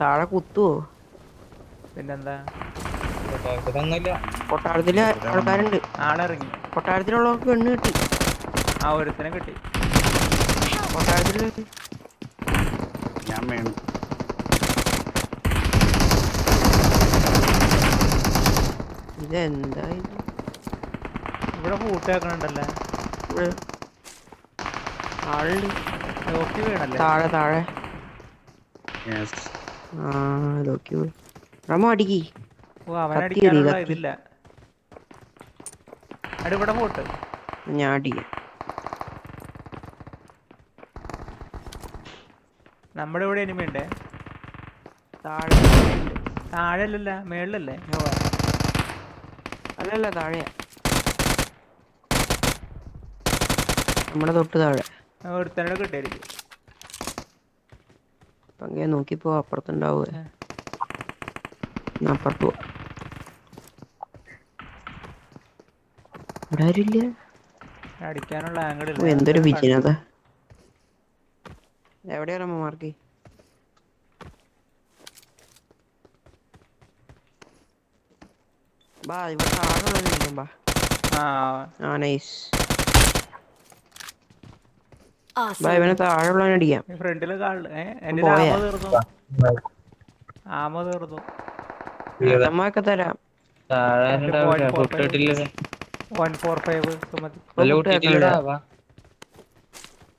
താഴെ കുത്തുവോ പിന്നെന്താ? കൊട്ടാരത്തിൽ ആൾക്കാരുണ്ട്. ആളിറങ്ങി. കൊട്ടാരത്തിലുള്ളവർക്ക് പെണ്ണ് കിട്ടി. ആ ഒരുത്തനെ കിട്ടി. കൊട്ടാരത്തിൽ ഞാൻ വേണം. ഇതെന്താ ഇവിടെ കൂട്ടാക്കണുണ്ടല്ലേ ഇവിടെ ആളുണ്ട്. നോക്കി വേണല്ലേ? താഴെ താഴെ. യെസ് ആ നോക്കി റമോ അടിക്കി. ഞാൻ അടിക്കാം. നമ്മുടെ ഇവിടെ എനിമ ഉണ്ടേ. താഴെ താഴെ അല്ലല്ല മേളിലല്ലേ? അല്ലല്ല താഴെയാ. നമ്മുടെ തൊട്ട് താഴെ. ഒരുത്തനോട് കിട്ടിയായിരിക്കും. പങ്കെ നോക്കിപ്പോ. എന്നാ അപ്പുറത്ത് പോ ഇവിടെ അടിക്കാനുള്ള ആംഗിൾ ഇല്ല. എന്തൊരു വിജനത എവിടെയാണ് അമ്മമാർക്ക് മാർക്ക്? ബാ ഇവിടെ ബാ. ആ. നൈസ്. ഇവനെ താഴെ അടിക്കാം. ഫ്രണ്ടിൽ എന്റെ? ആമ തീർന്നു. ആമ തീർന്നു. തരാം. One four five.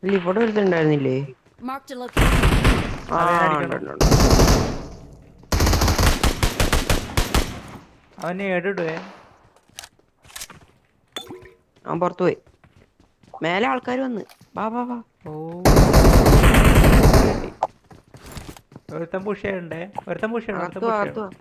ഇല്ല ഇവിടെ ഒരുത്തുണ്ടായിരുന്നില്ലേ. അവൻ ഏടിടുവേ. അവൻ പുറത്തു പോയി. മേലെ ആൾക്കാർ വന്ന്. വാ വാ വാ. ഓ. ഒരുത്തൻ പുഷ് ചെയ്യണ്ടേ? ഒരുത്തൻ പുഷ് ചെയ്യണം ഒരുത്തൻ അകത്ത് ചെയ്യണം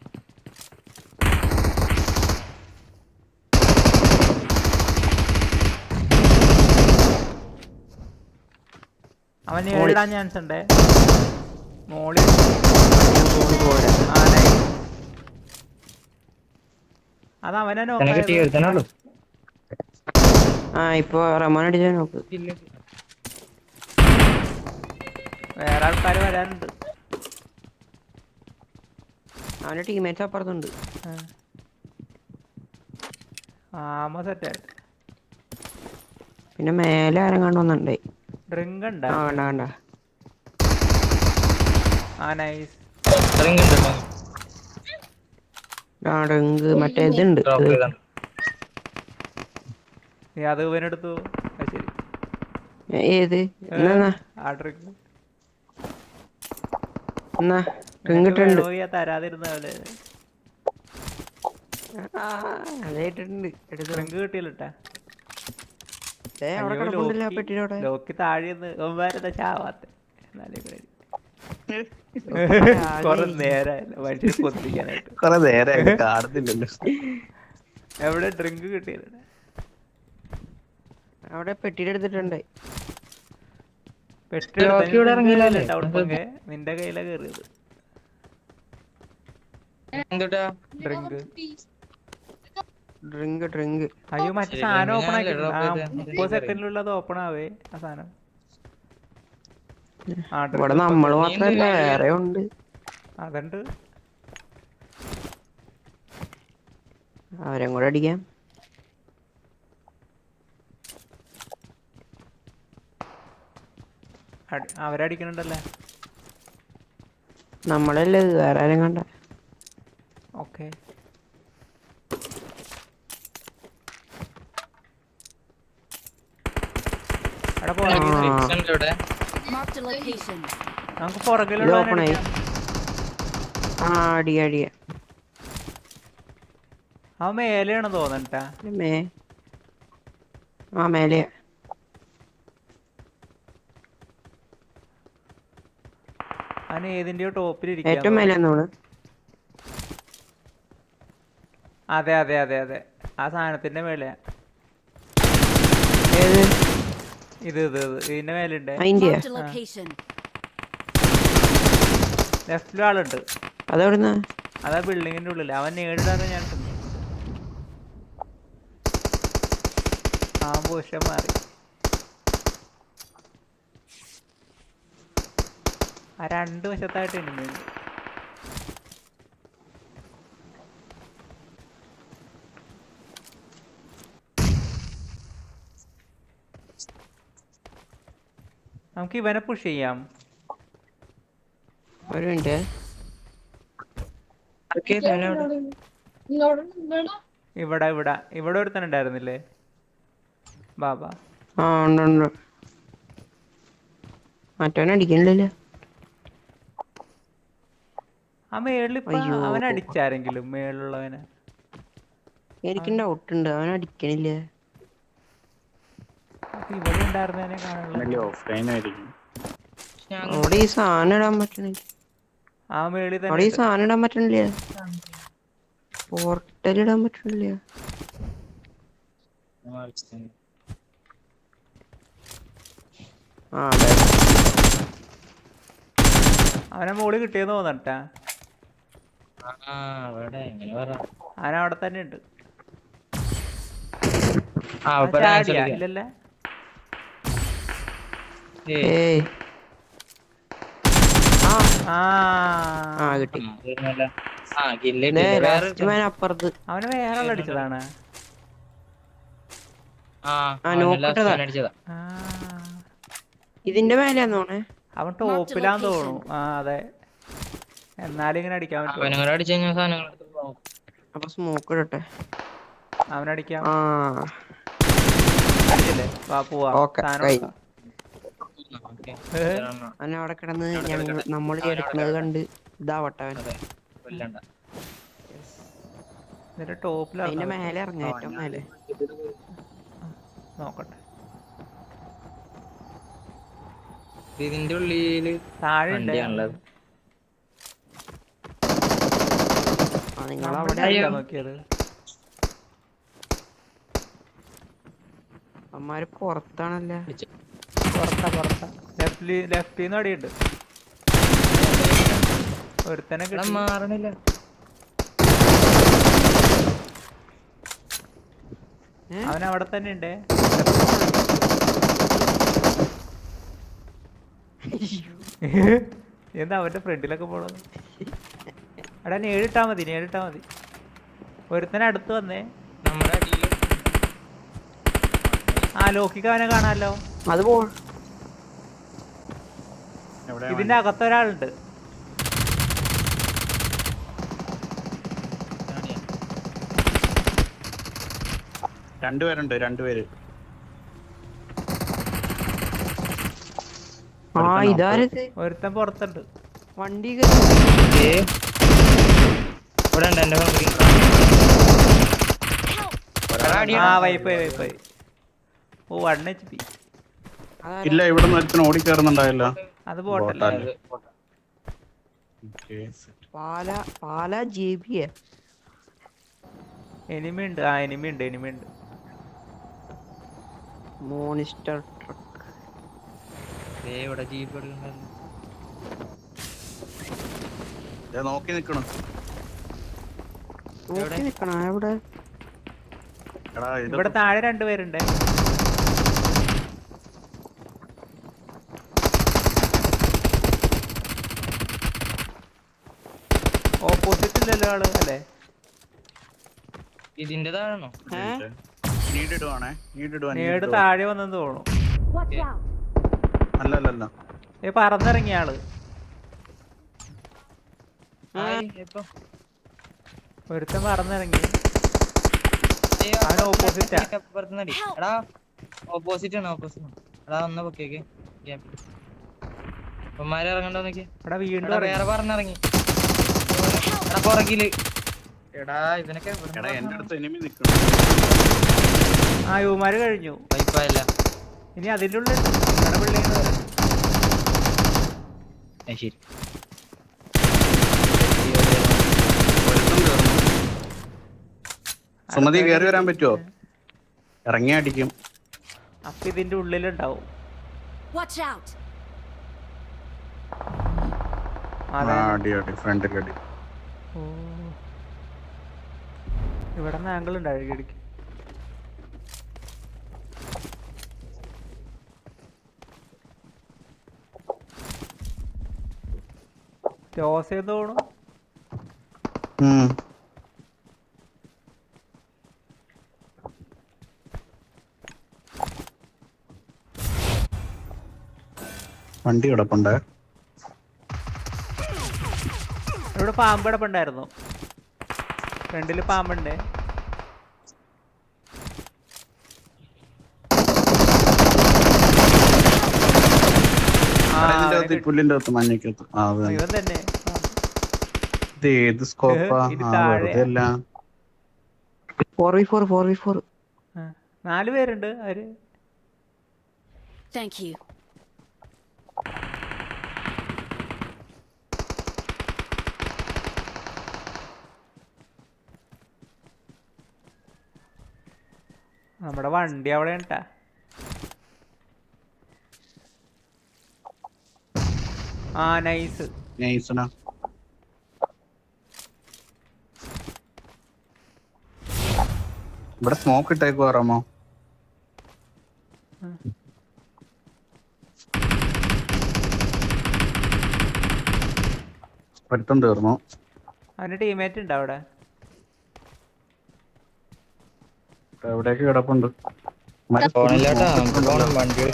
മോളി. ഏടിടാൻ ചാൻസ് ഉണ്ട്? മോളി. അത് അവനെ നോക്കാം ആ ഇപ്പൊ റമാൻ അടിച്ചാൽ നോക്ക്. വേറെ ആൾക്കാർ വരാനുണ്ട്. അവന്റെ ടീമേറ്റ്സ് അപ്പുറത്തുണ്ട്. ആ. ആമ സെറ്റായി പിന്നെ മേലെ ആരും ഡ്രിങ്ക് ആ കണ്ട ആ നൈസ് കണ്ടോ ആ ഡ്രിങ്ക് മറ്റേ ഇതുണ്ട്. നീ അത് ഇവനെടുത്തു ശരി. ഏത്? എന്നാ? ആ ഡ്രിങ്ക് എന്നാ കിട്ടിയില്ലട്ടാ ആ ലോക്കി ചാവാത്ത? കൊറേ. നേരമായല്ലോ കൊത്തിക്കാനായിട്ട് കൊറേ നേരം കാണുന്നില്ലല്ലോ. എവിടെ ഡ്രിങ്ക് കിട്ടിയില്ല അവിടെ പെട്ടിയുടെ എടുത്തിട്ടുണ്ട്? നിന്റെ കയ്യിലാ കേറിയത്. ഡ്രിങ്ക് ഡ്രിങ്ക് അയ്യോ മറ്റേ സാധനം ഓപ്പൺ ആക്കി? മുപ്പത് സെക്കൻഡിലുള്ളത് ഓപ്പൺ ആവേ ആ സാധനം. ഇവിടെ നമ്മൾ നീ മാത്രല്ല വേറെ ഉണ്ട്. അതുണ്ട്. അവരും കൂടെ അടിക്കാം. അവരടിക്കണുണ്ടല്ലേ? നമ്മളല്ലേ ഇത് വേറെ ആരും കണ്ട? ഓക്കെ. ആ. നമുക്ക് പുറകിലുള്ള അടിയ മേലെയാണ് തോന്നട്ടാ മേ ആ മേലെ. അവൻ ഏതിന്റെയോ ടോപ്പിൽ ഏറ്റവും ഇരിക്കും മേലെ അതെ അതെ അതെ അതെ. ആ സാധനത്തിന്റെ മേലെയാ. ഏത്? ഇത് ഇത് ഇത്. ഇതിന്റെ മേലുണ്ട്. അതിന്റെ Marked a location. ലെഫ്റ്റിലും ആളുണ്ട്. അതെവിടുന്ന? അതാ ബിൽഡിങ്ങിന്റെ ഉള്ളിൽ അവൻ നേടിടാതെ ഞാൻ ആ പോഷൻ മാറി. ആ രണ്ട് വശത്തായിട്ട് ഇനി നമുക്ക് ഇവനെ പുഷ് ചെയ്യാം. ഒരു മിനിറ്റ്. ഇവിടെ ഇവിടെ ഇവിടെ ഒരുത്തൻ ഉണ്ടായിരുന്നില്ലേ? ബാബാ. ആ ഉണ്ട് ഉണ്ട്. ആ മേളിലിപ്പ അടിച്ചാരെങ്കിലും മേളിലുള്ളവനെ. എനിക്ക് ഡൗട്ട് ഉണ്ട് അവൻ അടിക്കണില്ല ഇവിടെ ഉണ്ടായിരുന്നതിനെ കാണാനുള്ള അവിടെ ഈ സാധനം ഇടാൻ പറ്റണില്ല. ആ മേളിൽ അവിടെ ഈ തന്നെ സാധനം ഇടാൻ പറ്റണില്ല. പോർട്ടൽ ഇടാൻ പറ്റണില്ല. ആ അതെ. അവനെ മോളി കിട്ടിയെന്ന് തോന്നട്ടാ ആ അവിടെ എങ്ങനെ പറ അവൻ അവിടെ തന്നെ ഉണ്ട്. ഇല്ലല്ലേ? അവന് വേറെ അടിച്ചതാണ്. ഇതിന്റെ മേലെയാന്ന് തോന്നേ അവൻ ടോപ്പിലാന്ന് തോന്നുന്നു. ആ അതെ. എന്നാലും ഇങ്ങനെ അടിക്കാൻ പറ്റും അവനും കൂടെ അടിച്ചു കഴിഞ്ഞാൽ സാധനങ്ങൾ എടുത്ത് പോകും. അപ്പൊ സ്മോക്ക് ഇടട്ടെ. അവനടിക്കാം. ആ. അടിച്ചില്ലേ? വാ പോവാ. ഓക്കേ, സാധനം എടുക്കാം. ഓക്കേ. ഏ? അവൻ അവിടെ കിടന്ന് ഞങ്ങൾ നമ്മൾ എടുക്കുന്നത് കണ്ട് ഇതാവട്ടെ അവൻ. അതെ. കൊല്ലണ്ട. ഇതിന്റെ ടോപ്പിലാണ് അതിന്റെ മേലെ ഇറങ്ങ ഏറ്റവും മേലെ. നോക്കട്ടെ. ഇതിന്റെ ഉള്ളിൽ താഴെ ഉണ്ട് വണ്ടിയാണുള്ളത് നിങ്ങൾ അവിടെ നോക്കിയത്? അമ്മാര് പുറത്താണല്ലേ? പുറത്താ പുറത്താ. ലെഫ്റ്റിൽ ലെഫ്റ്റിന്ന് അടിയുണ്ട്. ഒരുത്തനെ മാറണില്ല. അവൻ അവിടെ തന്നെ ഉണ്ട്. എന്താ അവന്റെ ഫ്രണ്ടിലൊക്കെ പോണത്? എടാ നേരിട്ടാ മതി നേരിട്ടാ മതി. ഒരുത്തനെ അടുത്ത് വന്നേ. ആ ലോക്കിക്ക് അവനെ കാണാല്ലോ അത് പോ. ഇതിന്റെ അകത്തൊരാളുണ്ട്. രണ്ടുപേരുണ്ട് രണ്ടുപേര്. ആ ഇതാരത്? ഒരുത്തൻ പുറത്തുണ്ട്. വണ്ടി ഇവിടെ ഉണ്ട് എന്റെ ആ വൈപ്പായി വൈപ്പായി ഓ വൺ എച്ച് പി ഇല്ല ഇവിടെ നിന്ന് ഓടി ഓടിക്കയറുന്നുണ്ടായല്ലോ അത് പോട്ടല്ലേ? പാല പാല ജെ ബി എനിമി ഉണ്ട് ആ എനിമി ഉണ്ട് എനിമി ഉണ്ട് മോണിസ്റ്റർ ട്രക്ക്. ദേ ഇവിടെ ജീപ്പ് എടുക്കണ്ടല്ലോ ദേ നോക്കി നിക്കണു. ഇവിടെ. താഴെ രണ്ടുപേരുണ്ട് ഓപ്പോസിറ്റ് ഇല്ലല്ലോ ആൾ അല്ലേ? ഇതിന്റെ നീടിടുവാ നേട് താഴെ വന്നെന്ന് തോന്നുന്നു. അല്ലല്ലല്ല. ഏ പറന്നിറങ്ങിയ ആൾ. ഇപ്പൊ. ഒരുത്തൻ പറന്നിറങ്ങി അവൻ എടാ ഓപ്പോസിറ്റ് ആണ് ഓപ്പോസിറ്റ് എടാ ഒന്ന് ഇറങ്ങണ്ടോ നോക്കി എടാ വീണ്ടും. വേറെ പറഞ്ഞിറങ്ങി. എടാ പുറകിൽ. എടാ ഇവനൊക്കെ ആ യുവമാര് കഴിഞ്ഞു. വൈപ്പായില്ല. ഇനി അതിന്റെ ഉള്ളിൽ ശരി ഒരുത്തൻ കേറുന്നു സുമതി കേറി വരാൻ പറ്റുമോ ഇറങ്ങി അടിക്കും. അപ്പൊ ഇതിന്റെ ഉള്ളിലുണ്ടാവും. ഇവിടെ ആംഗിൾ ഉണ്ട് അഴുകിടിക്ക് ജോസ് ഉം. വണ്ടി കിടപ്പുണ്ട്. ഇവിടെ പാമ്പ് കിടപ്പുണ്ടായിരുന്നു. ഫ്രണ്ടിൽ പാമ്പുണ്ട്. പുല്ലിന്റെ അകത്ത് മഞ്ഞക്കകത്ത് ആ അത് തന്നെ. ഇവൻ തന്നെ. ഇത് ഏത് സ്കോപ്പാ? ഇത് ആ താഴെ. വെറുതെ അല്ല. Four V four four V four ആ, നാല് പേരുണ്ട് അവർ. Thank you. നമ്മുടെ വണ്ടി അവിടെ ഉണ്ടാ. ആ നൈസ് നൈസ് ഇവിടെ സ്മോക്ക് ഇട്ടേക്ക് പറയാമോ പഠിത്തം തീർന്നു. അവന്റെ ടീമേറ്റ് ഉണ്ട് അവിടെ? എവിടേക്ക് കിടപ്പുണ്ട്? പോണില്ലാട്ടാ നമുക്ക് പോണം വണ്ടി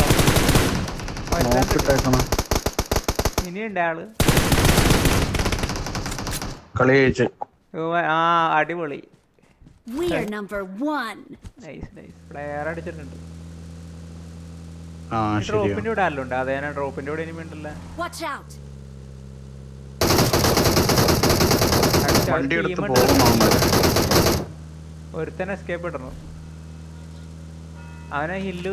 ഇനിയുണ്ട് ആൾ. കളി ജയിച്ച്. ആ അടിപൊളി. We are number one. Nice nice player അടിച്ചിട്ടുണ്ട്. ആ ശരിയാ. ഡ്രോപ്പിന്റെ ഇവിടെ ആരെല്ലാം അതേ ഡ്രോപ്പിന്റെ ഇവിടെ ഇനി വേണ്ടല്ല Watch out. വണ്ടി എടുത്ത് ഒരുത്തനെ എസ്കേപ്പ് ഇടണം. അവനെ ഹില്ല്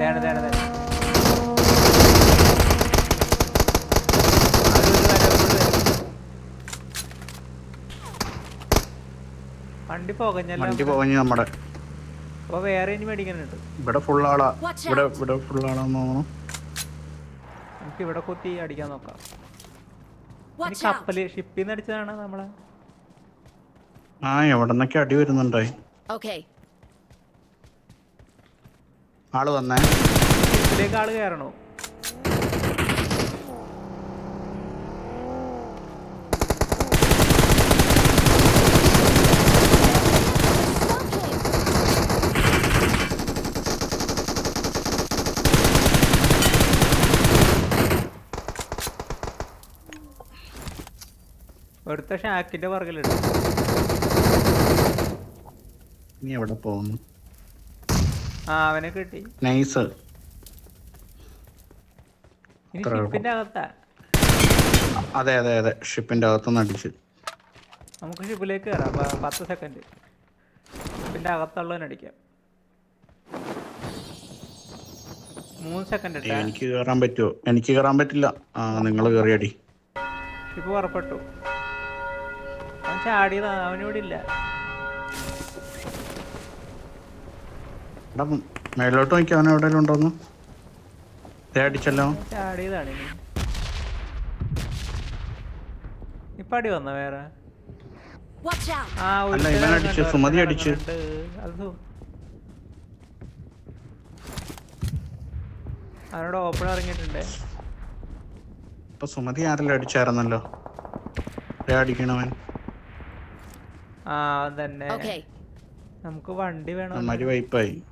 ദേണ ദേണ ദേണ വണ്ടി പോകഞ്ഞല്ലോ വണ്ടി പോകഞ്ഞ് നമ്മുടെ അപ്പൊ വേറെ ഇനി മേടിക്കാനുണ്ട്. ഇവിടെ ഫുൾ ആളാ ഇവിടെ ഇവിടെ ഫുൾ ആളാന്ന് തോന്നുന്നു. നമുക്ക് ഇവിടെ കൊത്തി അടിക്കാൻ നോക്കാം. കപ്പൽ ഷിപ്പിൽ നിന്ന് അടിച്ചതാണ് നമ്മളെ? ആ എവിടെന്നൊക്കെ അടി വരുന്നുണ്ടായി. Okay. ആൾ വന്നേ. ഷിപ്പിലേക്ക് ആൾ കയറണോ ഒരുത്ത ഷാക്കിന്റെ പുറകിലുണ്ട് നീ എവിടെ പോകുന്നു ആ അവനെ കിട്ടി. നൈസ് ഇനി ഇത്രേ ഉള്ളൂ. ഷിപ്പിന്റെ അകത്താ. അതെ അതെ അതെ. ഷിപ്പിന്റെ അകത്തുനിന്ന് അടിച്ച്. നമുക്ക് ഷിപ്പിലേക്ക് കയറാം പ- പത്ത് സെക്കൻഡ് ഷിപ്പിന്റെ അകത്തുള്ളവനെ അടിക്കാം. മൂന്ന് സെക്കൻഡ് ഏയ്, ഇട്ടാ. എനിക്ക് കയറാൻ പറ്റുമോ എനിക്ക് കയറാൻ പറ്റില്ല. ആ നിങ്ങൾ കയറി അടി ഷിപ്പ് പുറപ്പെട്ടു. അവൻ ചാടിയതാ. അവനിവിടെ ഇല്ല. എടാ മേലോട്ട് നോക്കി അവൻ എവിടെയെങ്കിലും ഉണ്ടോന്ന്? ദേ അടിച്ചല്ലോ. ചാടിയതാണ് ഇപ്പൊ അടി വന്ന വേറെ? ആ അല്ല, ഇവൻ ഇറങ്ങുന്നുണ്ട്, അടിച്ച്, സുമതി ഒരുത്തനെ അടിച്ച്. ഇറങ്ങുന്നുണ്ട്. അത് സു- അവനോട് ഓപ്പൺ ഇറങ്ങിയിട്ടുണ്ട്. ഇപ്പൊ സുമതി ആരെല്ലാം അടിച്ചായിരുന്നല്ലോ? ദേ അടിക്കണവൻ. ആ തന്നെ Okay. നമുക്ക് വണ്ടി വേണം? വൈപ്പായി.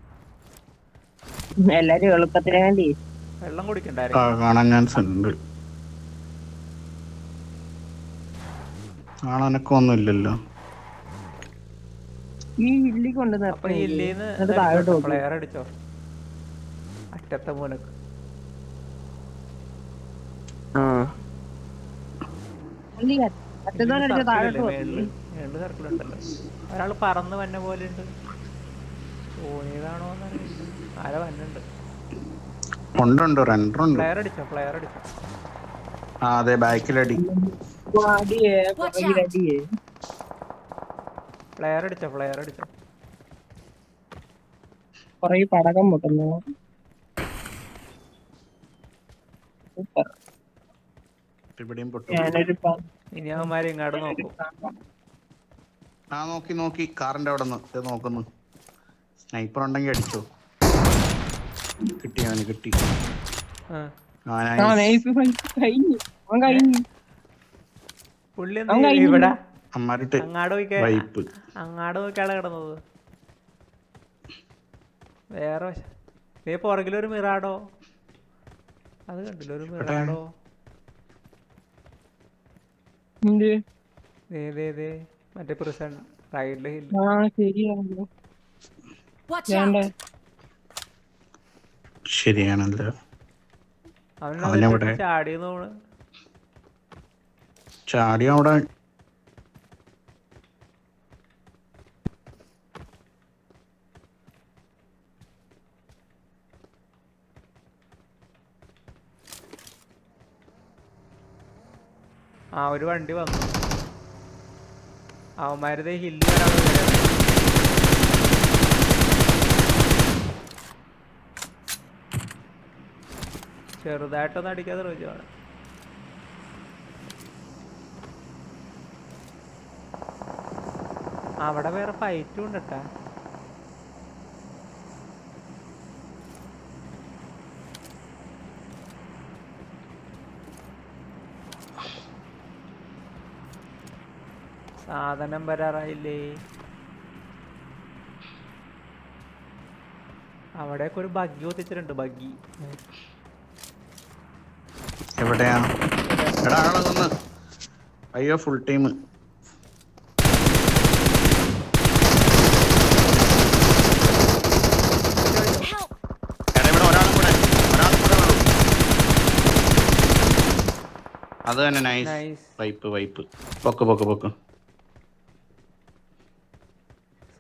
എല്ലാരും എളുപ്പത്തിന് വേണ്ടി. വെള്ളം കുടിക്കണ്ടായിരുന്നു കാണാൻ ചാൻസ് ഉണ്ട്. കാണാനൊക്കെ ഇല്ലല്ലോ ഈ ഇല്ലി കൊണ്ട് അപ്പൊ ഈ ഇല്ലേന്ന് എന്നിട്ട് താഴോട്ട് നോക്ക്. പ്ലെയർ അടിച്ചോ? അറ്റത്തെ മൂലക്ക് ആ. മറ്റേതോടെ താഴോട്ട് പോകും മേളിൽ സർക്കിൾ ഉണ്ടല്ലോ ഒരാൾ പറന്ന് വന്ന പോലെ ഉണ്ട്. തോന്നിയതാണോ ആരെ വന്നുണ്ട് ഉണ്ട് ഉണ്ട് റെൻഡറുണ്ട് പ്ലെയർ അടിച്ചോ? പ്ലെയർ അടിച്ചോ? ആ അതെ ബാക്കിലടി. പ്ലെയർ അടിച്ചോ? പ്ലെയർ അടിച്ചോ? കൊറേ പടകം പൊട്ടുന്നു. സൂപ്പർ. ഇവിടെയും പൊട്ടു. ഞാനൊരു പ- ഇനി അവന്മാരെ ഇങ്ങോട്ട് നോക്കും. ആ നോക്കി നോക്കി. കാറിന്റെ അവിടെ നിന്ന്. നോക്കുന്നു. സ്നൈപ്പർ ഉണ്ടെങ്കിൽ അടിച്ചോ. കിട്ടി അവന് കിട്ടി. അങ്ങാട് കിടന്നത്. വേറെ പുറകിലൊരു മിറാഡോ അത് കണ്ടില്ല? ഒരു മിറാഡോ എന്ത്? ദേ ദേ ദേ. മറ്റേ പ്രസന്റ് റൈഡിൽ ഹില്ല ആ ശരിയാണല്ലോ. അവനെവിടെ? ചാടി അവിടെ. ആ ഒരു വണ്ടി വന്നു. അവന്മാരുടെ ഹില്ല് കയറാൻ ചെറുതായിട്ടൊന്നും അടിക്കാതെ റോജുവാണ് അവിടെ വേറെ ഫൈറ്റും ഉണ്ട് കേട്ടാ സാധനം വരാറായില്ലേ? അവിടെയൊക്കെ ഒരു ബഗ്ഗി ഒത്തിച്ചിട്ടുണ്ട് ബഗ്ഗി. എവിടെയാ എടാ ആളെ കൊന്ന് അയ്യോ ഫുൾ ടീം അത് തന്നെ നൈസ് നൈസ് വൈപ്പ് വൈപ്പ് പൊക്ക് പൊക്ക് പൊക്ക്.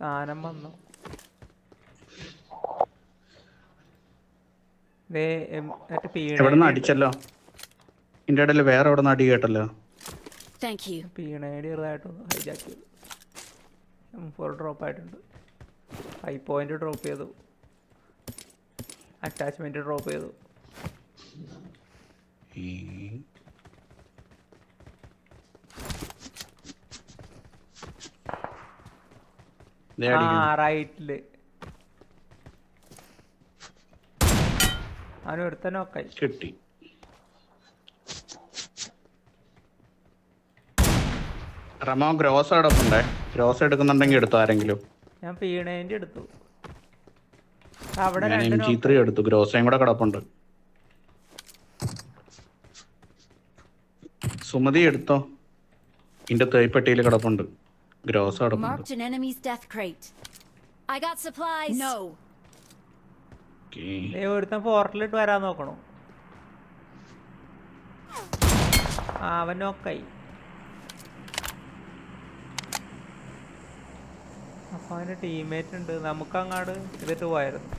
സാധനം വന്നു. ദേ, എം, മറ്റേ പീണ എവിടെ നിന്ന് അടിച്ചല്ലോ? ഇതിന്റെ ഇടയിൽ വേറെ എവിടെ നിന്ന് അടി കേട്ടല്ലോ? Thank you. പീണേടി ചെറുതായിട്ടൊന്ന് ഹൈജാക്ക് ചെയ്തു. എം ഫോർ ഡ്രോപ്പ് ആയിട്ടുണ്ട്. ഹൈ പോയിന്റ് ഡ്രോപ്പ് ചെയ്തു. അറ്റാച്ച്മെന്റ് ഡ്രോപ്പ് ചെയ്തു. ദേ ആ. റൈറ്റിൽ അവന് ഒരുത്തന്നെ നോക്കായി കിട്ടി. റമോ ഗ്രോസ് എടുക്കണ്ടേ ഗ്രോസ് എടുക്കുന്നുണ്ടെങ്കിൽ എടുത്തു ആരെങ്കിലും? ഞാൻ പീണേന്റെ എടുത്തു അവിടെ ഞാൻ എം ജി ത്രീ എടുത്തു. ഗ്രോസയും കൂടെ കിടപ്പുണ്ട്. സുമതി എടുത്തോ? ഇന്റെ തേയ്പ്പെട്ടിയിൽ കിടപ്പുണ്ട്. ഗ്രോസ് കിടപ്പുണ്ട്. Marked an enemy's death crate. I got supplies. No. Okay. ദേ ഒരുത്തൻ പോർട്ടലിട്ട് വരാൻ നോക്കണു. ആ അവൻ നോക്കായി അപ്പൊ ടീംമേറ്റ് ഉണ്ട്. നമുക്ക് അങ്ങാട് ഇതിട്ട് പോയായിരുന്നു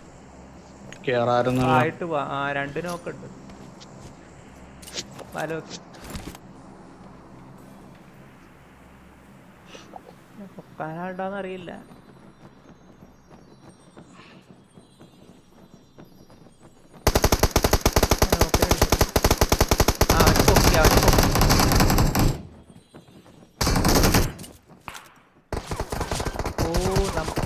ആയിട്ട് പോവാ ആ രണ്ട് നോക്കുണ്ട് ഉണ്ട്. പൊക്കാനാണ്ടാന്ന് അറിയില്ല ഞാൻ നോക്കലുണ്ട്. ആ, അവന് പൊക്കി, അവന് പൊക്കി. ഓ നമുക്ക്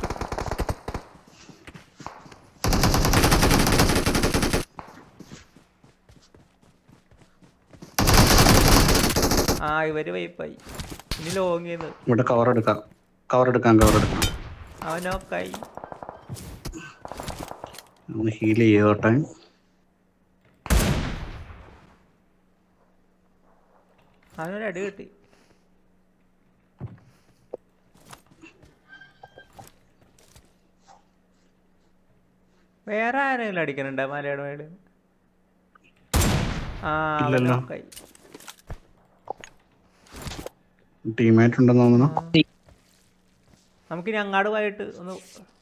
ആ ഇവർ വൈപ്പായി ഇനി ലോങ് ഇവിടെ കവർ എടുക്കാം. കവർ എടുക്കാം കവർ എടുക്കാം. അവൻ നോക്കായി ഒന്ന് ഹീൽ ചെയ്തോട്ടെ അവനൊരു അടി കിട്ടി. വേറെ ആരെങ്കിലും അടിക്കണുണ്ടോ മലയാളം ആ അവൻ ഇല്ലല്ലോ. നോക്കായി ടീമേറ്റ് ഉണ്ടെന്ന് തോന്നുന്നു നമുക്കിനി അങ്ങാട് പോയിട്ട് ഒന്ന്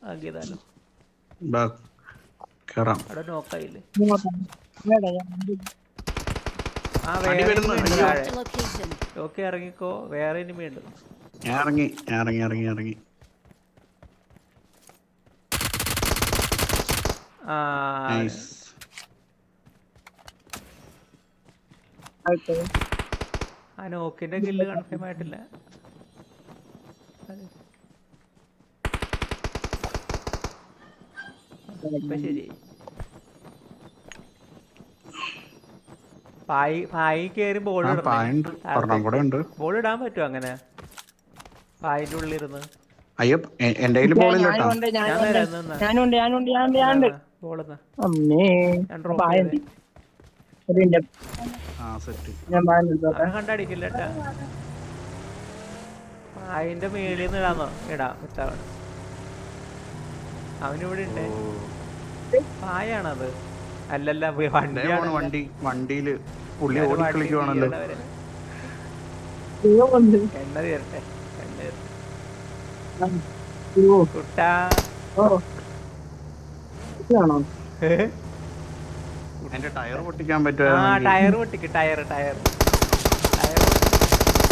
ആക്കിയതാലോ. കേറാം. അവിടെ നോക്കായില്ലേ ആ വേറെ. ഓക്കെ ഇറങ്ങിക്കോ. വേറെ ഇനിമയുണ്ട് ഞാൻ ഇറങ്ങി ഞാൻ ഇറങ്ങി ഇറങ്ങി ഇറങ്ങി. ആ നൈസ് ആയിട്ട്. ആ നോക്കിന്റെ കില്ല് കൺഫേം ആയിട്ടില്ല. അത്. ഇപ്പൊ ശരി. പായി പായി കയറി ബോൾ ബോൾ ഇടാൻ പറ്റുമോ അങ്ങനെ? പായിന്റെ ഉള്ളിലിരുന്ന്. അയ്യോ എന്റെ കയ്യിൽ ഞാനുണ്ട് ഞാൻ ഞാനുണ്ട് ഞാനുണ്ട് ഞാനുണ്ട് ബോളെന്ന് അമ്മേ സെറ്റ് കണ്ടടിക്കില്ല അതിന്റെ മേളിൽ നിന്ന് ഇടാന്നോ? ഇടാം ഇത്തവണ അവനിവിടെ ഉണ്ട് പായാണത്. അല്ലല്ല വണ്ടിയാണ്. വണ്ടി. വണ്ടിയിൽ പുള്ളി ഓടിക്കളിക്കുവാണല്ലോ എണ്ണ തീരട്ടെ എണ്ണ തീരട്ടെ. ഓ കുട്ടാ. ഓ. ടയർ പൊട്ടിക്കാൻ ആ ടയർ പൊട്ടിക്ക് ടയർ ടയർ.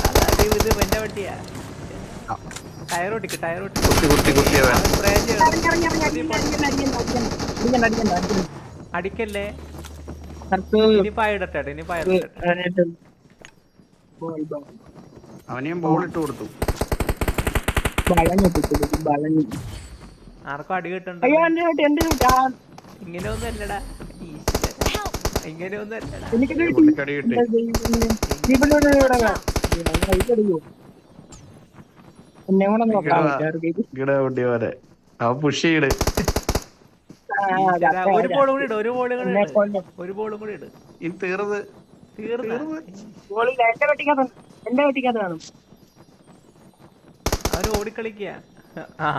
അതായത് ഇത് എന്റെ വണ്ടിയാ. പൊട്ടിക്ക് പൊട്ടിക്ക്. അടിക്കല്ലേ? കറുത്ത് ഇനി പായിടട്ടെ ഇനി പായിടട്ടെ ബോൾ ഇട്ട് കൊടുത്തു. ആർക്കും അടി കിട്ടണ്ട ഇങ്ങനെ ഒന്നും അല്ലടാ. അവൻ പുഷ് ചെയ്ത് ഒരു ബോളും കൂടി ഇട് ഒരു ബോളും കൂടി ഇട്. ഒരു ബോളും കൂടി ഇട്. ഇത് തീർന്ന്. തീർന്ന. അവന് ഓടിക്കളിക്കുക ആ